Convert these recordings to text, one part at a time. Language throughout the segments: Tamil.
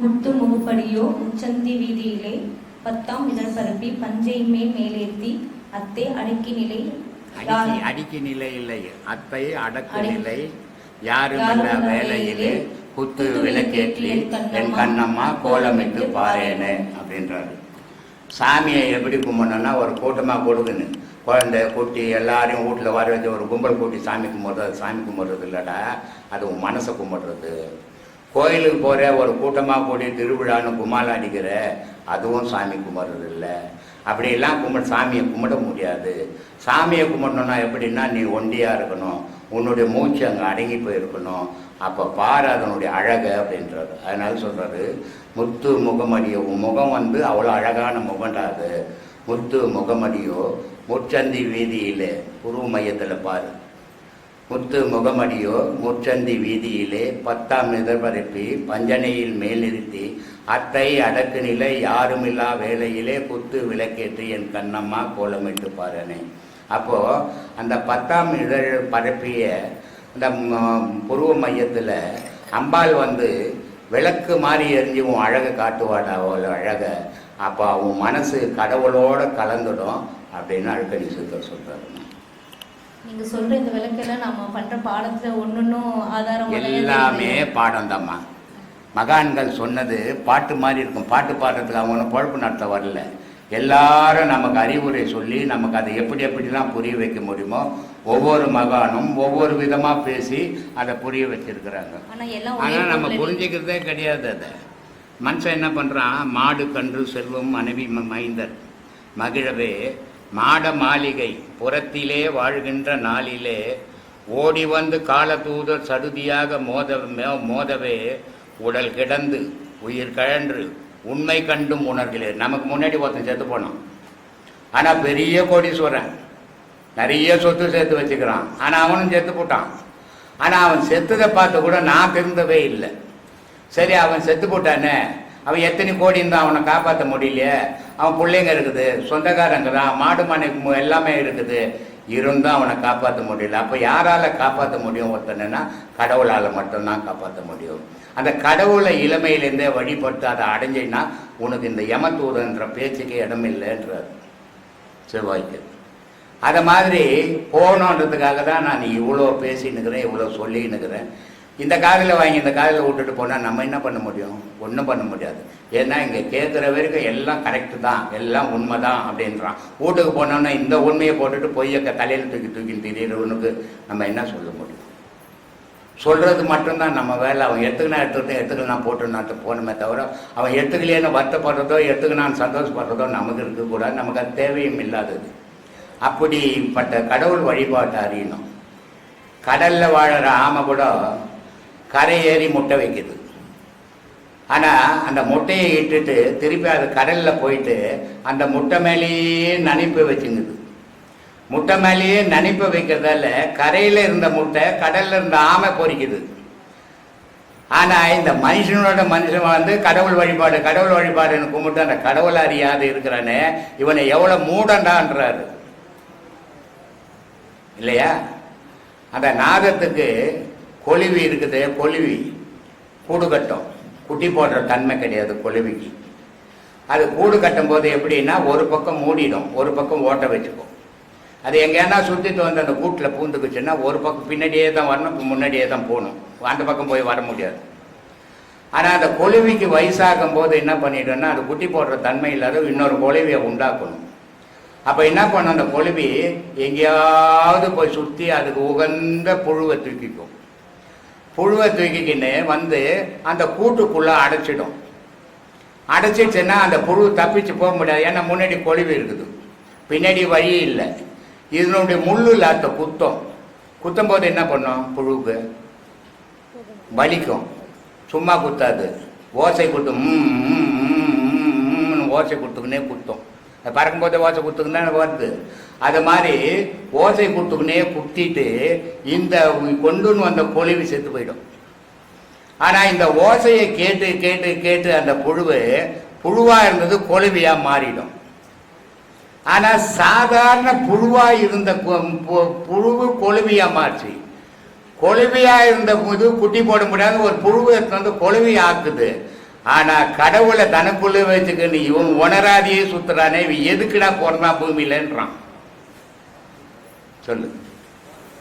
முத்து முகப்படியோ முச்சந்தி வீதியிலே பத்தாம் இதழ் பரப்பி பஞ்சை மேல் மேலேத்தி அத்தே அடக்கி நிலை அடிக்கி அடிக்கி நிலை இல்லை. அத்தை அடக்கு நிலை. யாருமில்ல வேலையிலே. குத்து விளக்கேற்றி என் கண்ணம்மா கோலமிட்டு பாரேனே அப்படின்றாரு. சாமியை எப்படி கும்பிடணும்னா ஒரு கூட்டமாக கொடுக்குன்னு குழந்தை குட்டி எல்லாரையும் வீட்டில் வர வச்சு ஒரு கும்பல் கூட்டி சாமி கும்பிட்றது சாமி கும்பிட்றது இல்லைடா. அது உன் மனசை கும்பிட்றது. கோயிலுக்கு போகிற ஒரு கூட்டமாக கூடிய திருவிழான்னு கும்மாலம் அடிக்கிற அதுவும் சாமி கும்பிட்றது இல்லை. அப்படியெல்லாம் கும்பிட சாமியை கும்பிட முடியாது. சாமியை கும்பிடணும்னா எப்படின்னா நீ ஒண்டியாக இருக்கணும் உன்னுடைய மூச்சு அங்கே அடங்கி போயிருக்கணும். அப்போ பாரு அதனுடைய அழகு அப்படின்றாரு அதனால சொல்கிறாரு முத்து முகமடியோ உன் முகம் வந்து அவ்வளோ அழகான முகம்டா அது. முத்து முகமடியோ முச்சந்தி வீதியில் உருவ மையத்தில் பாரு. முத்து முகமடியோ முச்சந்தி வீதியிலே பத்தாம் எதிர்பரப்பி பஞ்சனையில் மேலிருத்தி அத்தை அடக்கு நிலை யாருமில்லா வேலையிலே குத்து விளக்கேற்றி என் கண்ணம்மா கோலமிட்டு பாருனே. அப்போ அந்த பத்தாம் இதழ் பரப்பிய அந்த புருவ மையத்தில் அம்பாள் வந்து விளக்கு மாதிரி எரிஞ்சு உன் அழகை காட்டுவாடா அவள் அழகை. அப்போ அவன் மனசு கடவுளோட கலந்துடும் அப்படின்னு அழுக்கணி சுத்தர் சொல்கிறாரு நீங்க சொல்ற இந்த விளக்கெல்லாம் நம்ம பண்ற பாடத்துல ஒன்னொன்னும் ஆதாரம் எல்லாமே பாடம்தாம்மா. மகான்கள் சொன்னது பாட்டு மாதிரி இருக்கும். பாட்டு பாடுறதுக்கு அவங்க ஒன்றும் பொழப்பு நடத்த வரல. எல்லாரும் நமக்கு அறிவுரை சொல்லி நமக்கு அதை எப்படி எப்படிலாம் புரிய வைக்க முடியுமோ ஒவ்வொரு மகானும் ஒவ்வொரு விதமாக பேசி அதை புரிய வச்சிருக்கிறாங்க. ஆனால் நம்ம புரிஞ்சுக்கிறதே கிடையாது அதை. மனுஷன் என்ன பண்ணுறான் மாடு கன்று செல்வம் மனைவி மைந்தர். மகிழவே மாட மாளிகை புறத்திலே வாழ்கின்ற நாளிலே ஓடி வந்து காலதூதர் சடுதியாக மோத மே- மோதவே உடல் கிடந்து உயிர் கழன்று உண்மை கண்டும் உணர்கிறேன் நமக்கு முன்னாடி ஒருத்தன் செத்து போனான். ஆனால் பெரிய கோடீஸ்வரன் நிறைய சொத்து சேர்த்து வச்சுக்கிறான். ஆனால் அவனும் செத்து போட்டான். ஆனால் அவன் செத்ததை பார்த்து கூட நான் திருந்தவே இல்லை. சரி அவன் செத்து போட்டானே அவன் எத்தனை கோடி இருந்தால் அவனை காப்பாற்ற முடியலையே? அவன் பிள்ளைங்க இருக்குது சொந்தக்காரங்க தான் மாடு மனை எல்லாமே இருக்குது. இருந்தும் அவனை காப்பாற்ற முடியல. அப்போ யாரால் காப்பாற்ற முடியும் ஒருத்தனா கடவுளால் மட்டும்தான் காப்பாற்ற முடியும். அந்த கடவுளை இளமையிலேருந்தே வழிபட்டு அதை அடைஞ்சின்னா உனக்கு இந்த யமத்தூதன்ற பேச்சுக்கு இடம் இல்லைன்றார். செவ்வாய்க்கு. அதை மாதிரி போகணுன்றதுக்காக தான் நான் இவ்வளோ பேசின்னுக்கிறேன் இவ்வளோ சொல்லின்னுக்கிறேன். இந்த காதில் வாங்கி இந்த காதில் விட்டுட்டு போனால் நம்ம என்ன பண்ண முடியும்? ஒன்றும் பண்ண முடியாது. ஏன்னா இங்கே கேட்குற வரைக்கும் எல்லாம் கரெக்டு தான். எல்லாம் உண்மை தான் அப்படின்றான். வீட்டுக்கு போனோன்னா இந்த உண்மையை போட்டுட்டு போய் தலையில் தூக்கி தூக்கி திடீர்னு நம்ம என்ன சொல்ல முடியும்? சொல்கிறது மட்டும்தான் நம்ம வேலை. அவன் எடுத்துக்கினா எடுத்துக்கிட்டு எடுத்துக்கலாம் போட்டுனாட்டு போகணுமே தவிர அவன் எடுத்துக்கலையேன்னு வருத்தப்படுறதோ எடுத்துக்கினான்னு சந்தோஷப்படுறதோ நமக்கு இருக்கக்கூடாது. நமக்கு அது தேவையும் இல்லாதது. அப்படிப்பட்ட கடவுள் வழிபாட்டை அறியணும் கடலில் வாழற ஆமை கூட கரை ஏறி முட்டை வைக்குது. ஆனால் அந்த முட்டையை இட்டுட்டு திருப்பி அது கடலில் போயிட்டு அந்த முட்டை மேலேயே நனைப்பு வச்சுங்குது. முட்டை மேலேயே நனைப்பு வைக்கிறதால கரையில் இருந்த முட்டை கடலில் இருந்த ஆமை பொறிக்குது. ஆனால் இந்த மனுஷனோட மனுஷன் வந்து கடவுள் வழிபாடு கடவுள் வழிபாடுன்னு கும்பிட்டு அந்த கடவுள் அறியாது இருக்கிறானே இவனை எவ்வளோ மூடண்டான்றாரு. இல்லையா? அந்த நாதத்துக்கு கொழுவி இருக்குது கொழுவி. கூடு கட்டும். குட்டி போடுற தன்மை கிடையாது கொழுவிக்கு. அது கூடு கட்டும்போது எப்படின்னா ஒரு பக்கம் மூடிடும் ஒரு பக்கம் ஓட்ட வச்சுக்கும். அது எங்கேனா சுற்றிட்டு வந்து அந்த கூட்டில் பூந்துக்குச்சுன்னா ஒரு பக்கம் பின்னாடியே தான் வரணும் முன்னாடியே தான் போகணும். அந்த பக்கம் போய் வர முடியாது. ஆனால் அந்த கொழுவிக்கு வயசாகும் போது என்ன பண்ணிடும்னா அது குட்டி போடுற தன்மை இல்லாத இன்னொரு கொழுவியை உண்டாக்கணும். அப்போ என்ன பண்ணும் அந்த கொழுவி எங்கேயாவது போய் சுற்றி அதுக்கு உகந்த புழுவை தூக்கிக்கும். புழுவை தூக்கிக்கின்னு வந்து அந்த கூட்டுக்குள்ளே அடைச்சிடும் அடைச்சிடுச்சுன்னா அந்த புழு தப்பிச்சு போக முடியாது ஏன்னா முன்னாடி கொழுவி இருக்குது பின்னாடி வழி இல்லை இதனுடைய முள்ளு இல்லாத குத்தம் குத்தும் போது என்ன பண்ணும் புழுவுக்கு வலிக்கும் சும்மா குத்தாது ஓசை குத்தும் ஓசை குத்துக்குன்னே குத்தும் பறக்கும்போது ஓசை குத்துக்குன்னு வருது அது மாதிரி ஓசை குத்துக்குனே குத்திட்டு இந்த கொண்டுன்னு வந்த கொழுவி செத்து போயிடும். ஆனால் இந்த ஓசையை கேட்டு கேட்டு கேட்டு அந்த புழுவு புழுவாக இருந்தது கொழுவியாக மாறிடும். ஆனால் சாதாரண புழுவாக இருந்த பு- புழுவு கொழுவியாக மாறுச்சு. கொழுவியாக இருந்த போது குட்டி போட முடியாது ஒரு புழுவை வந்து கொழுவி ஆக்குது. ஆனா கடவுளை தனக்குள்ள வச்சுக்கின்னு இவன் உணராதியே சுத்துறானே இவன் எதுக்குடா பிறந்தான் பூமியிலன்றான். சொல்லு.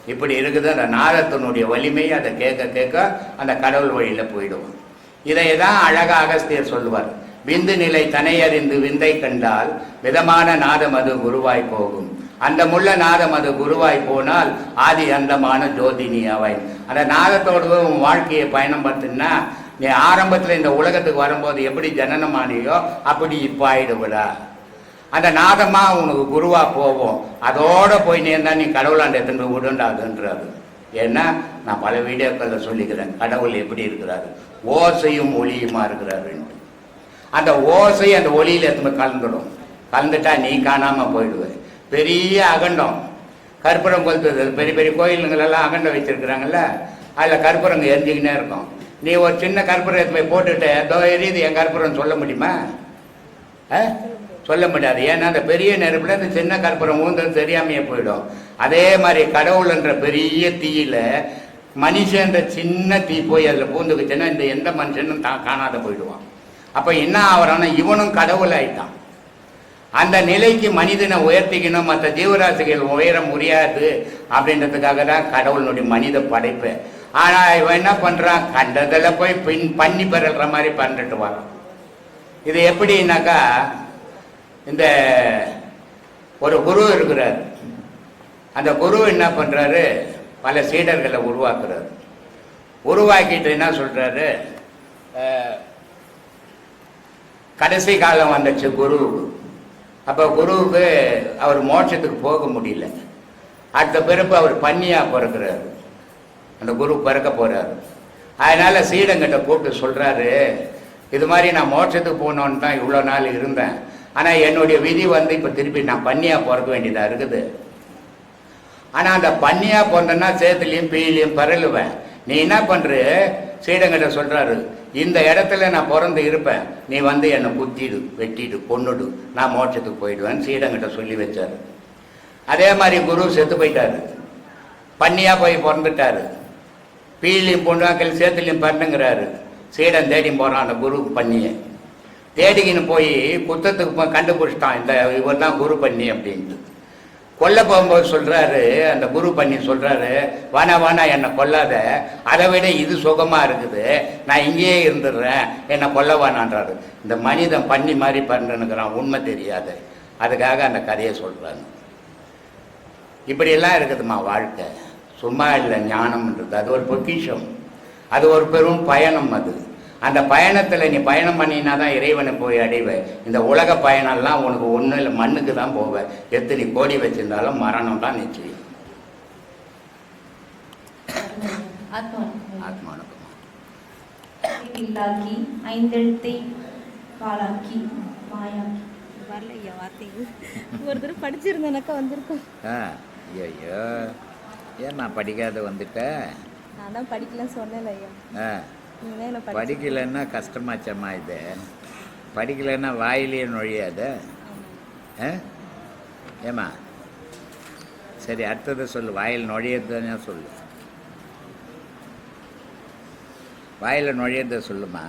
இப்படி இருக்குது அந்த நாதத்தினுடைய வலிமை அதை கேட்க கேட்க அந்த கடவுள் வழியில போயிடுவோம் இதை தான் அழகாக அகஸ்தியர் சொல்லுவார். விந்து நிலை தனையறிந்து விந்தை கண்டால் விதமான நாதம் அது குருவாய் போகும். அந்த முள்ள நாதம் அது குருவாய் போனால் ஆதி அந்தமான ஜோதினி அவை அந்த நாதத்தோடு உன் வாழ்க்கையை பயணம் பார்த்தீங்கன்னா நீ ஆரம்பத்தில் இந்த உலகத்துக்கு வரும்போது எப்படி ஜனனமானியோ அப்படி இப்போ ஆயிடுவிடா அந்த நாதமா உனக்கு குருவா போவோம். அதோட போய் நீ இருந்தா நீ கடவுளாண்ட எத்தனை விடுண்டாதுன்றாரு. ஏன்னா நான் பல வீடியோக்களில் சொல்லிக்கிறேன் கடவுள் எப்படி இருக்கிறாரு? ஓசையும் ஒளியுமா இருக்கிறாருன்ட்டு அந்த ஓசை அந்த ஒளியில எத்தனை கலந்துடும். கலந்துட்டா நீ காணாம போயிடுவேன் பெரிய அகண்டம். கற்பூரம் கொளுத்து பெரிய பெரிய கோயிலுங்களெல்லாம் அகண்டம் வச்சிருக்கிறாங்கல்ல? அதில் கற்பூரங்க எரிஞ்சிக்கினே இருக்கும். நீ ஒரு சின்ன கற்பூரத்தை போய் போட்டுட்டு ஏதோ எரியுது என் கற்பூரம் சொல்ல முடியுமா? ஆ? சொல்ல முடியாது. ஏன்னா அந்த பெரிய நெருப்புல இந்த சின்ன கற்பூரம் ஊந்தல் தெரியாமையே போயிடும். அதே மாதிரி கடவுள்ன்ற பெரிய தீயில மனுஷன்ற சின்ன தீ போய் அதில் பூந்துக்குச்சுன்னா இந்த எந்த மனுஷனும் தான் காணாத போயிடுவான். அப்போ என்ன ஆகுறான்னா இவனும் கடவுள் ஆயிட்டான். அந்த நிலைக்கு மனிதனை உயர்த்திக்கணும் மற்ற ஜீவராசிகள் உயர முடியாது அப்படின்றதுக்காக தான் கடவுளுடைய மனித படைப்பு. ஆனால் இவன் என்ன பண்ணுறான் கண்டதில் போய் பின் பண்ணி பெறல்ற மாதிரி பண்ணிட்டு வரான் இது எப்படின்னாக்கா இந்த ஒரு குரு இருக்கிறார். அந்த குரு என்ன பண்ணுறாரு பல சீடர்களை உருவாக்குறாரு. உருவாக்கிட்டு என்ன சொல்கிறாரு கடைசி காலம் வந்துச்சு குருவுக்கு அப்போ குருவுக்கு அவர் மோட்சத்துக்கு போக முடியல. அடுத்த பிறப்பு அவர் பண்ணியாக பிறக்கிறாரு. அந்த குரு பிறக்க போறாரு. அதனால சீடங்கிட்ட கூப்பிட்டு சொல்றாரு இது மாதிரி நான் மோட்சத்துக்கு போகணுன்னு தான் இவ்வளோ நாள் இருந்தேன். ஆனால் என்னுடைய விதி வந்து இப்போ திருப்பி நான் பண்ணியாக பிறக்க வேண்டியதாக இருக்குது. ஆனால் அந்த பன்னியாக பிறந்தேன்னா சேத்துலையும் பீலையும் பரலுவேன். நீ என்ன பண்ணுற சீடங்கிட்ட சொல்கிறாரு இந்த இடத்துல நான் பிறந்து இருப்பேன். நீ வந்து என்னை குத்திடு வெட்டிடு கொன்னுடு. நான் மோட்சத்துக்கு போயிடுவேன் சீடங்கிட்ட சொல்லி வச்சார். அதே மாதிரி குரு செத்து போயிட்டாரு. பண்ணியாக போய் பிறந்துட்டாரு. பீலையும் பொண்ணாக்கள் சேத்துலையும் பண்ணுங்கிறாரு சீடன் தேடி போகிறான் அந்த குரு பண்ணியை தேடிக்கின்னு போய் குத்தத்துக்கு போய் கண்டுபிடிச்சிட்டான். இந்த இவர் தான் குரு பண்ணி அப்படின்ட்டு. கொல்ல போகும்போது சொல்கிறாரு அந்த குரு பண்ணி சொல்கிறாரு வானா வானா என்னை கொல்லாத. அதை விட இது சுகமாக இருக்குது. நான் இங்கேயே இருந்துடுறேன். என்னை கொல்ல வேணான்றாரு. இந்த மனிதன் பண்ணி மாதிரி பண்ணுறான் உண்மை தெரியாது. அதுக்காக அந்த கதையை சொல்கிறாங்க இப்படியெல்லாம் இருக்குதுமா வாழ்க்கை. சும்மா இல்லை ஞானம்ன்றது அது ஒரு பொக்கிஷம். அது ஒரு பெரும் பயணம் அது. அந்த பயணத்தில் நீ பயணம் பண்ணினா தான் இறைவனை போய் அடைவ. இந்த உலக பயணம்லாம் உனக்கு ஒன்றும் இல்லை மண்ணுக்கு தான் போவ. எத்தனை கோடி வச்சிருந்தாலும் மரணம் தான் நிச்சயம். ஆத்மா ஆத்மானுக்குமா இல்லாக்கி ஐந்தெழுத்தை பாலாக்கி மாயாக்கி. வரல ஐயா வார்த்தைகள். ஒரு தடவை படிச்சிருந்தேனாக்கா வந்திருக்கும். ஆ ஐயோ ஏன் நான் படிக்காத வந்துட்டேன் நான் தான் படிக்கலன்னு சொன்னேன்ல ஐயா. ஆ. படிக்கலைன்னா கஷ்டமாச்சம்மா இது. படிக்கலைன்னா வாயிலேயே நுழையாத? ஆ? ஏம்மா? சரி அடுத்தது சொல்லு. வாயில் நுழையதுன்னு சொல்லு. வாயில் நுழையத சொல்லுமா?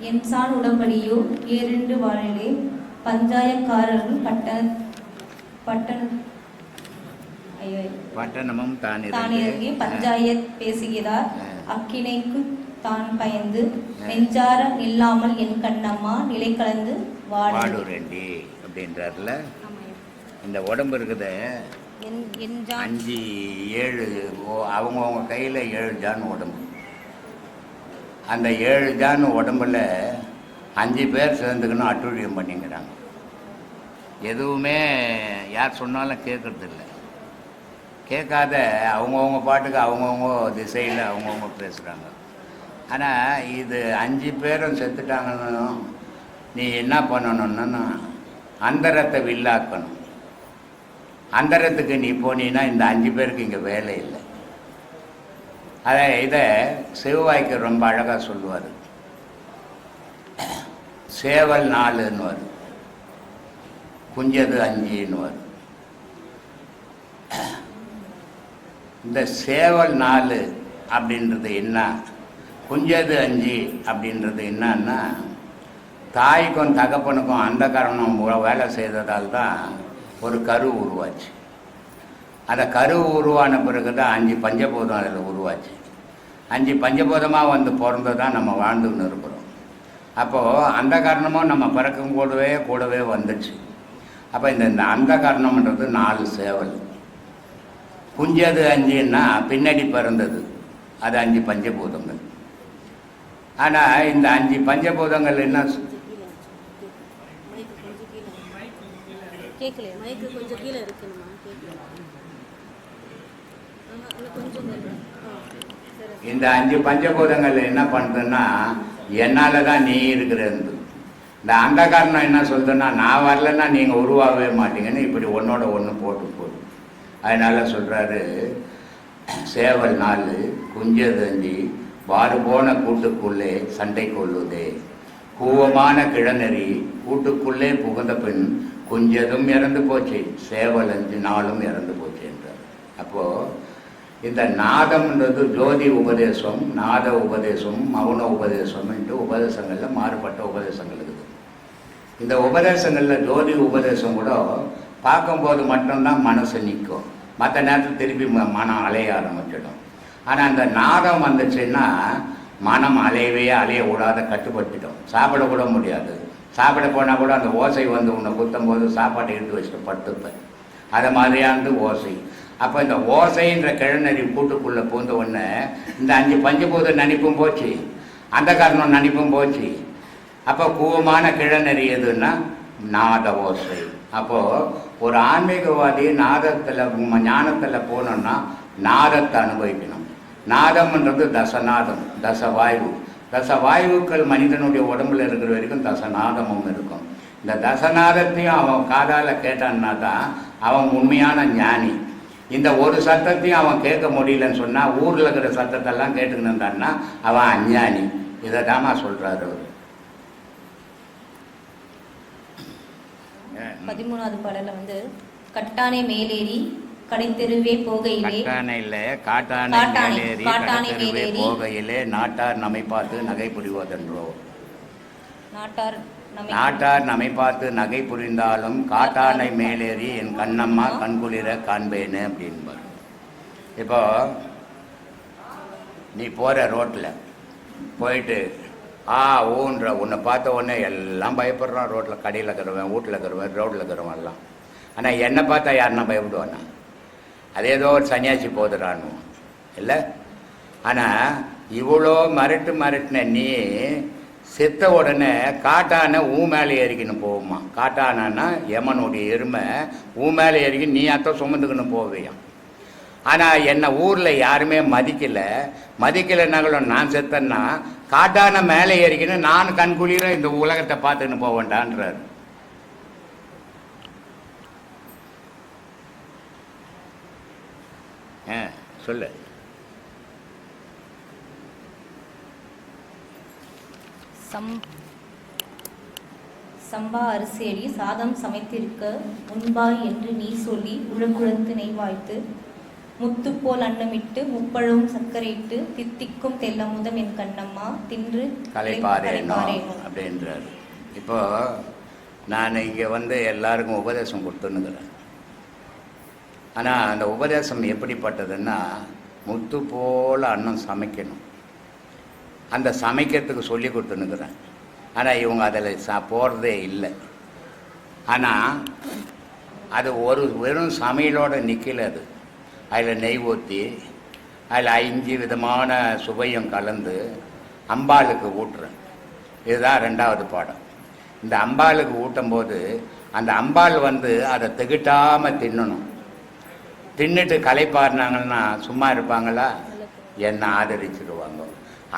என்சான் உடம்படியோ? ஏரெண்டு வாழிலே. பஞ்சாயக்காரர்கள் பட்டண பட்டண பட்டணமும் தான் பஞ்சாயத் பேசுகிறார். அக்கினைக்கு தான் பயந்து நெஞ்சார நில்லாமல் என் கண்ணம்மா நிலை கலந்து வாடு வாடுரெண்டி அப்படின்றார்ல. இந்த உடம்பு இருக்குது. அஞ்சு ஏழு அவங்கவங்க கையில் ஏழு ஜான் உடம்பு. அந்த ஏழு ஜான் உடம்புல அஞ்சு பேர் சேர்ந்துக்கணும் அட்டூழியம் பண்ணிக்கிறாங்க எதுவுமே யார் சொன்னாலும் கேட்கறதில்ல கேட்காத அவங்கவுங்க பாட்டுக்கு அவங்கவுங்க திசையில் அவங்கவுங்க பேசுகிறாங்க ஆனால் இது அஞ்சு பேரும் செத்துட்டாங்கன்னு நீ என்ன பண்ணணும்னா அந்தரத்தை வில்லாக்கணும். அந்தரத்துக்கு நீ போனீன்னா இந்த அஞ்சு பேருக்கு இங்கே வேலை இல்லை. அதை இதை சிவவாய்க்கு ரொம்ப அழகாக சொல்லுவார். சேவல் நாலுன்னு வரும். குஞ்சது அஞ்சுன்னு வரும். இந்த சேவல் நாலு அப்படின்றது என்ன? குஞ்சது அஞ்சு அப்படின்றது என்னன்னா தாய்க்கும் தகப்பனுக்கும் அந்த காரணம் வேலை செய்ததால் தான் ஒரு கரு உருவாச்சு. அந்த கரு உருவான பிறகு தான் அஞ்சு பஞ்சபூதம் அதில் உருவாச்சு. அஞ்சு பஞ்சபூதமாக வந்து பிறந்து தான் நம்ம வாழ்ந்துன்னு இருக்கிறோம் அப்போது அந்த காரணமும் நம்ம பிறக்கும் கூடவே கூடவே வந்துச்சு. அப்போ இந்த இந்த அந்த காரணம்ன்றது நாலு சேவல். குஞ்சது அஞ்சுன்னா பின்னாடி பிறந்தது. அது அஞ்சு பஞ்சபூதங்கள். ஆனால் இந்த அஞ்சு பஞ்சபூதங்கள் என்ன? கேட்கலையா இந்த அஞ்சு பஞ்சபூதங்கள் என்ன பண்ணுதுன்னா என்னால் தான் நீ இருக்கிறது இந்த அந்த காரணம் என்ன சொல்லுதுன்னா நான் வரலன்னா நீங்கள் உருவாகவே மாட்டீங்கன்னு இப்படி ஒன்னோட ஒன்று போட்டு போடும் அதனால சொல்கிறாரு சேவல் நாள் குஞ்சதஞ்சி வாறு போன கூட்டுக்குள்ளே சண்டை கொள்ளுதே. கூவமான கிழநெறி கூட்டுக்குள்ளே புகுந்த பின் குஞ்சதும் இறந்து போச்சு சேவல் அஞ்சு நாளும் இறந்து போச்சு என்றார். அப்போது இந்த நாதம்ன்றது ஜோதி உபதேசம் நாத உபதேசம் மௌன என்று உபதேசங்களில் மாறுபட்ட உபதேசங்கள் இருக்குது. இந்த உபதேசங்களில் ஜோதி உபதேசம் கூட பார்க்கும்போது மட்டும்தான் மனசு நிற்கும் மற்ற நேரத்தில் திருப்பி ம- மனம் அலைய ஆரம்பிச்சிடும். ஆனால் அந்த நாதம் வந்துச்சுன்னா மனம் அலையவே அலைய விடாத சாப்பிடக்கூட முடியாது. சாப்பிட போனால் கூட அந்த ஓசை வந்து உன்னை குத்தும் போது சாப்பாட்டை எடுத்து வச்சுட்டு படுத்துப்பேன். அது மாதிரியானது ஓசை. அப்போ இந்த ஓசைன்ற கிழநறி கூட்டுக்குள்ளே பூந்த உடனே இந்த அஞ்சு பஞ்சபூத நினைப்பும் போச்சு. அந்த காரணம் நினைப்பும் போச்சு. அப்போ கூவமான கிழநறி எதுன்னா நாத ஓசை. அப்போது ஒரு ஆன்மீகவாதி நாதத்தில் ஞானத்தில் போகணுன்னா நாதத்தை அனுபவிக்கணும். நாதம்ன்றது தசநாதம் தசவாயு. தசவாயுக்கள் மனிதனுடைய உடம்புல இருக்கிற வரைக்கும் தசநாதமும் இருக்கும். இந்த தசநாதத்தையும் அவன் காதால் கேட்டான்னா தான் அவன் உண்மையான ஞானி. இந்த ஒரு சத்தத்தையும் அவன் கேட்க முடியலன்னு சொன்னால் ஊரில் இருக்கிற சத்தத்தெல்லாம் இருந்தான்னா அவன் அஞ்ஞானி. இதை தாமா சொல்கிறாரு அவர். பதிமூணாவது பாடல்ல வந்து கட்டானை மேலேறி கடைத்தெருவே போகையிலே கட்டானை இல்லை காட்டானை மேலேறி காட்டானை கடத்தெருவே. போகையிலே நாட்டார் நம்மை பார்த்து நகை புரிவதென்றோ நாட்டார் நம்மை நாட்டார் நம்மை பார்த்து நகை புரிந்தாலும் காட்டானை மேலேறி என் கண்ணம்மா கண்குளிர காண்பேனே அப்படின்பார். இப்போ நீ போகிற ரோட்டில் போயிட்டு ஆ ஊன்ற. உன்னை பார்த்த உடனே எல்லாம் பயப்படுறான். ரோட்டில் கடையில் இருக்கிறவன் வீட்டில் இருக்கிறவன் ரோட்டில் இருக்கிறவன் எல்லாம். ஆனால் என்னை பார்த்தா யாருன்னா பயப்படுவானா? அது ஏதோ ஒரு சன்னியாசி போதுறான்னு இல்லை? ஆனால் இவ்வளோ மரட்டு மரட்டின நீ செத்த உடனே காட்டான ஊ மேலே ஏறிக்கின்னு போகுமா. காட்டானா யமனுடைய எருமை ஊ மேலே ஏறிக்கி நீ அத்தை சுமந்துக்கின்னு போவியாம் ஆனால் என்னை ஊரில் யாருமே மதிக்கலை. மதிக்கலைனாங்களும் நான் செத்தேன்னா காட்டான மேலே ஏறிக்கின்னு நான் கண்குளிர இந்த உலகத்தை பார்த்துன்னு போவேண்டான்றார். ஆ சொல்லு. சம் சம்பா அரிசியடி சாதம் சமைத்திருக்க உண்பாய் என்று நீ சொல்லி உழக்குழத்து நெய் வாய்த்து முத்துப்போல் அன்னமிட்டு முப்பழவும் சர்க்கரையிட்டு தித்திக்கும் தெல்லமுதம் என் கண்ணம்மா தின்று கலைப்பாரேனோ. அப்படின்றார். இப்போ நான் இங்கே வந்து எல்லாருக்கும் உபதேசம் கொடுத்துன்னுக்கிறேன். ஆனால் அந்த உபதேசம் எப்படிப்பட்டதுன்னா முத்து போல் அன்னம் சமைக்கணும். அந்த சமைக்கிறதுக்கு சொல்லி கொடுத்துன்னுக்கிறேன். ஆனால் இவங்க அதில் சா போகிறதே இல்லை. ஆனால் அது ஒரு வெறும் சமையலோடு நிற்கல அது. அதில் நெய் ஊற்றி அதில் அஞ்சு விதமான சுவையும் கலந்து அம்பாளுக்கு ஊட்டுறேன். இதுதான் ரெண்டாவது பாடம். இந்த அம்பாளுக்கு ஊட்டும்போது அந்த அம்பாள் வந்து அதை திகட்டாமல் தின்னணும். தின்னுட்டு களைப்பாருனாங்கன்னா சும்மா இருப்பாங்களா? என்னை ஆதரிச்சிடுவாங்க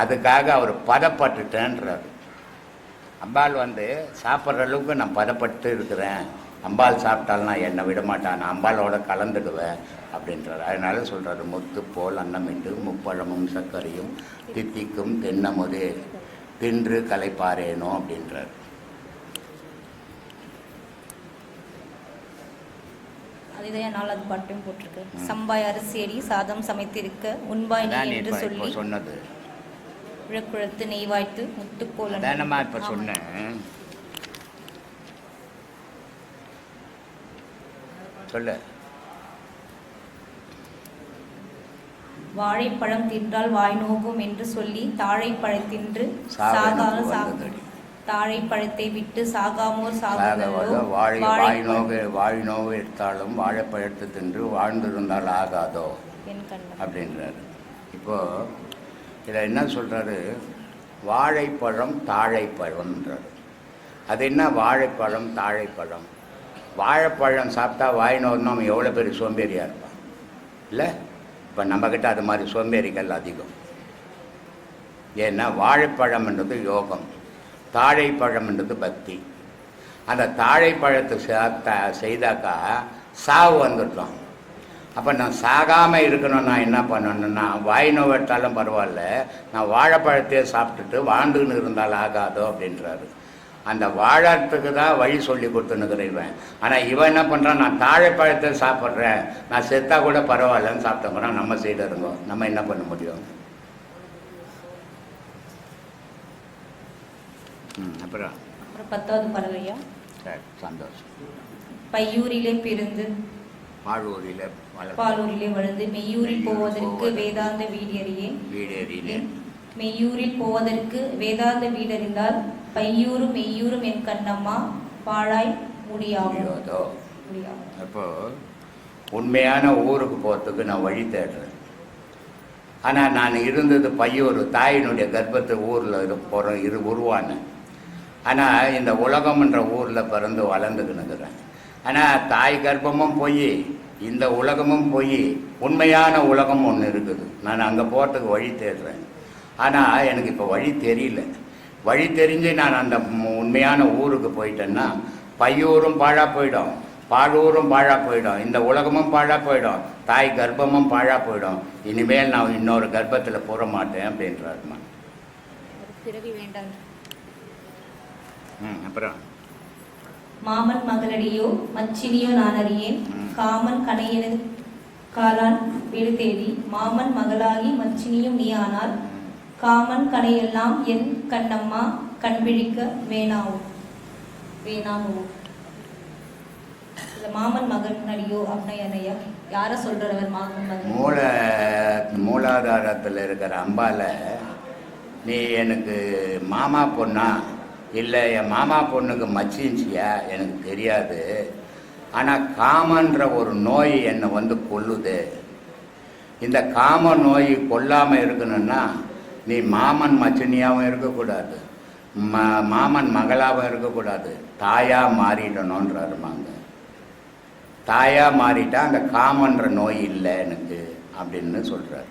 அதுக்காக அவர் பதப்பட்டுட்டேன்றார். அம்பாள் வந்து சாப்பிட்ற அளவுக்கு நான் பதப்பட்டு இருக்கிறேன். அம்பாள் சாப்பிட்டாலும் நான் என்னை விட மாட்டான் நான் அம்பாளோட கலந்துடுவேன் அப்படின்றார். அதனால சொல்கிறாரு முத்து போல் அன்னமிட்டு முப்பழமும் சர்க்கரையும் தித்திக்கும் தென்னமுதே. தின்று களைப்பாரேனோ அப்படின்றார். அதுதான் நாலாவது பாட்டும் போட்டிருக்கு. சம்பாய் அரிசியடி சாதம் சமைத்திருக்க உண்பாய் என்று சொல்லி சொன்னது. விழக்குழத்து நெய் வாய்த்து முத்துப்போல் தானம்மா இப்போ சொன்னேன் சொல்லு. வாழைப்பழம் தின்றால் வாய் நோகும் என்று சொல்லி தாழைப்பழத்தின்று சாவ சாகாத எனக்கு சா வந்ததடி. தாழைப்பழத்தை விட்டு சாகாமோர் சாகுதலோ வாழை வாய் நோவு வாய் நோவு எடுத்தாலும் வாழைப்பழத்தை தின்று வாழ்ந்திருந்தால் ஆகாதோ? அப்படின்றாரு. இப்போ இதில் என்ன சொல்கிறாரு வாழைப்பழம் தாழைப்பழம்ன்றாரு. அது என்ன வாழைப்பழம் தாழைப்பழம்? வாழைப்பழம் சாப்பிட்டா வாய் நோன்னு அவன் எவ்வளோ பெரிய சோம்பேறியாக இருப்பான். இல்லை? இப்போ நம்மக்கிட்ட அது மாதிரி சோம்பேறிகள் அதிகம். ஏன்னா வாழைப்பழம்ன்றது யோகம் தாழைப்பழம்ன்றது பக்தி. அந்த தாழைப்பழத்தை சாப்பிட்டா செய்தாக்கா சாவு வந்துட்டோம் அப்போ நான் சாகாமல் இருக்கணும் நான் என்ன பண்ணணும்னா வாய் நோவட்டாலும் பரவாயில்ல. நான் வாழைப்பழத்தையே சாப்பிட்டுட்டு வாழ்ந்துன்னு இருந்தால் ஆகாதோ அப்படின்றாரு. அந்த வாழறதுக்கு தான் வழி சொல்லி கொடுத்துனுக்குறேன் இவன். ஆனால் இவன் என்ன பண்ணுறான் நான் தாழைப்பழத்தை சாப்பிட்றேன். நான் செத்தா கூட பரவாயில்லன்னு சாப்பிட்டோம்னா நம்ம சைடு இருங்கோம் நம்ம என்ன பண்ண முடியும்? அப்புறம்? பத்தாவது பறவையா? சரி சந்தோஷம். பையூரிலே பிறந்து. வளர்ப்பு பாலூரிலே வளர்ந்து மெய்யூரில் போவதற்கு வேதாந்த வீடியறியேன் வீடேறியிலே மெய்யூரில் போவதற்கு வேதாந்த வீடறிந்தால் பையூரும் மெய்யூரும் என் கண்ணம்மா பாழாய் முடியாதோ? அப்போ உண்மையான ஊருக்கு போகிறதுக்கு நான் வழி தேடுறேன். ஆனால் நான் இருந்தது பையூர் தாயினுடைய கர்ப்பத்து ஊரில் இரு போகிறோம் இரு உருவானேன் ஆனால் இந்த உலகம்ன்ற ஊரில் பிறந்து வளர்ந்துக்கினுக்கிறேன் ஆனால் தாய் கர்ப்பமும் போய் இந்த உலகமும் போய் உண்மையான உலகம் ஒன்று இருக்குது. நான் அங்கே போகிறதுக்கு வழி தேடுறேன். ஆனால் எனக்கு இப்போ வழி தெரியல. வழி தெரிஞ்சு நான் அந்த உண்மையான ஊருக்கு போயிட்டேன்னா பையூரும் பாழா போயிடும். பாழூரும் பாழா போயிடும். இந்த உலகமும் பாழா போயிடும். தாய் கர்ப்பமும் பாழா போயிடும். இனிமேல் நான் இன்னொரு கர்ப்பத்தில் போற மாட்டேன் அப்படின்றாருமா. ம் அப்புறம்? மாமன் மகளடியோ மச்சினியோ நான் அறியேன். காமன் கனையனது காலான் வீடு தேடி. மாமன் மகளாகி மச்சினியும் நீ ஆனால் காமன் கணையெல்லாம் என் கண்ணம்மா கண்பிழிக்க வேணாவோ? வேணாமோ? இதுல மாமன் மகன் நடியோ அப்படின்னா யார சொல்றவர் மாமன் மகன்? மூல மூலாதாரத்தில் இருக்கிற அம்பால நீ எனக்கு மாமா பொண்ணா? இல்லை என் மாமா பொண்ணுக்கு மச்சிருந்துச்சியா? எனக்கு தெரியாது. ஆனால் காமன்ற ஒரு நோய் என்னை வந்து கொல்லுது. இந்த காம நோய் கொல்லாமல் இருக்கணும்னா நீ மாமன் மச்சினியாகவும் இருக்கக்கூடாது. ம மாமன் மகளாகவும் இருக்கக்கூடாது. தாயாக மாறிடணுன்றாருமாங்க தாயாக மாறிட்டா அந்த காமன்ற நோய் இல்லை எனக்கு அப்படின்னு சொல்கிறார்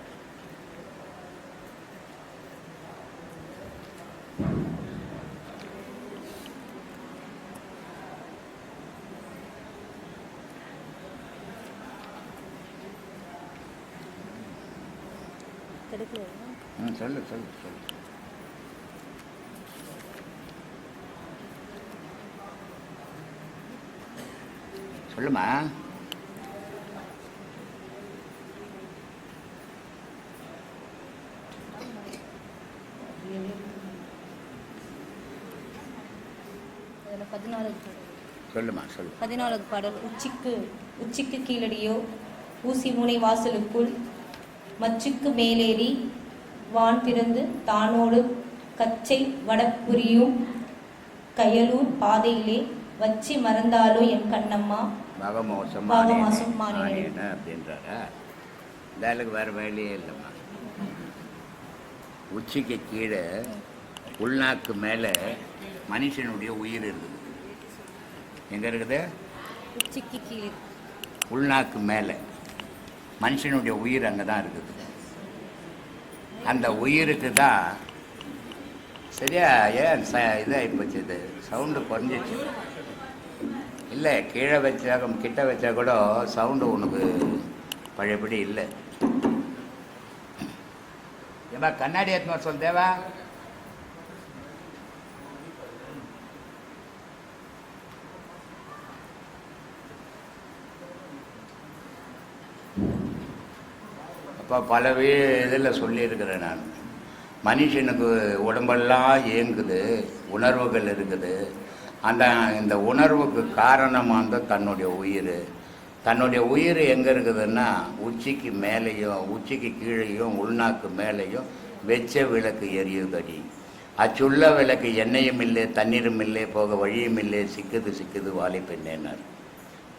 கிடைக்கல ம், சொல்லு சொல்லு சொல்லு. சொல்லுமா. சொல்லுமா சொல்லு. பதினாலாவது பாடல். உச்சிக்கு உச்சிக்கு கீழடியோ ஊசி முனை வாசலுக்குள் மச்சுக்கு மேலேறி வான் திறந்து தானோடு கச்சை வடப்புரியும் கயலூர் பாதையிலே வச்சி மறந்தாலோ என் கண்ணம்மா? பாகமோசம் பாகமோசம். மானின. அப்படின்றாரா? வேலைக்கு வேறு வேலையே இல்லைம்மா. உச்சிக்கு கீழே உள்நாக்கு மேலே மனுஷனுடைய உயிர் இருக்குது. எங்கே இருக்குது? உச்சிக்கு கீழே. உள்நாக்கு மேலே. மனுஷனுடைய உயிர் அங்கே தான் இருக்குது. அந்த உயிருக்கு தான் சரியா? ஏன் ச இதாகி போச்சு இது சவுண்டு குறைஞ்சிச்சு இல்லை கீழே வச்சா கிட்ட வச்சா கூட சவுண்டு உனக்கு பழையபடி இல்லை. ஏமா கண்ணாடி எடுத்துன்னு சொல் தேவா. இப்போ பல இதில் சொல்லியிருக்கிறேன் நான். மனுஷனுக்கு உடம்பெல்லாம் இயங்குது உணர்வுகள் இருக்குது. அந்த இந்த உணர்வுக்கு காரணமாக தன்னுடைய உயிர். தன்னுடைய உயிர் எங்கே இருக்குதுன்னா உச்சிக்கு மேலேயும் உச்சிக்கு கீழேயும் உள்நாக்கு மேலேயும் வெச்ச விளக்கு எரியுதடி. அச்சுள்ள விளக்கு எண்ணெயும் இல்லை தண்ணீரும் இல்லை போக வழியும் இல்லை சிக்குது சிக்குது வாழை பெண்ணேனார்.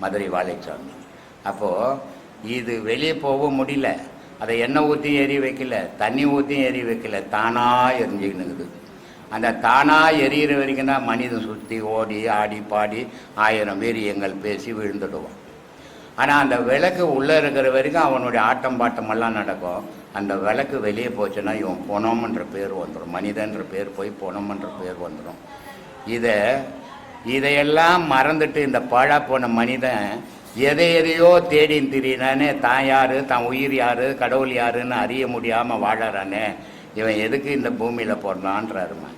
மதுரை வாழைச்சாமி. அப்போது இது வெளியே போக முடியல. அதை எண்ணெய் ஊற்றியும் எரிய வைக்கல தண்ணி ஊற்றியும் எரிய வைக்கல தானாக எரிஞ்சுக்கினுக்குது அந்த தானாக எரியிற வரைக்கும் தான் மனிதன் சுற்றி ஓடி ஆடி பாடி ஆயிரம் பேர் எங்கள் பேசி விழுந்துடுவான். ஆனால் அந்த விளக்கு உள்ளே இருக்கிற வரைக்கும் அவனுடைய ஆட்டம் பாட்டமெல்லாம் நடக்கும். அந்த விளக்கு வெளியே போச்சுன்னா இவன் பொணம்ன்ற பேர் வந்துடும் மனிதன்ற பேர் போய் பொணம்ன்ற பேர் வந்துடும் இதை இதையெல்லாம் மறந்துட்டு இந்த பாழா போன மனிதன் எதை எதையோ தேடி திரியினானே தான் யார்? தான் உயிர் யார்? கடவுள் யாருன்னு அறிய முடியாமல் வாழறானே. இவன் எதுக்கு இந்த பூமியில் போடலான்றாருமா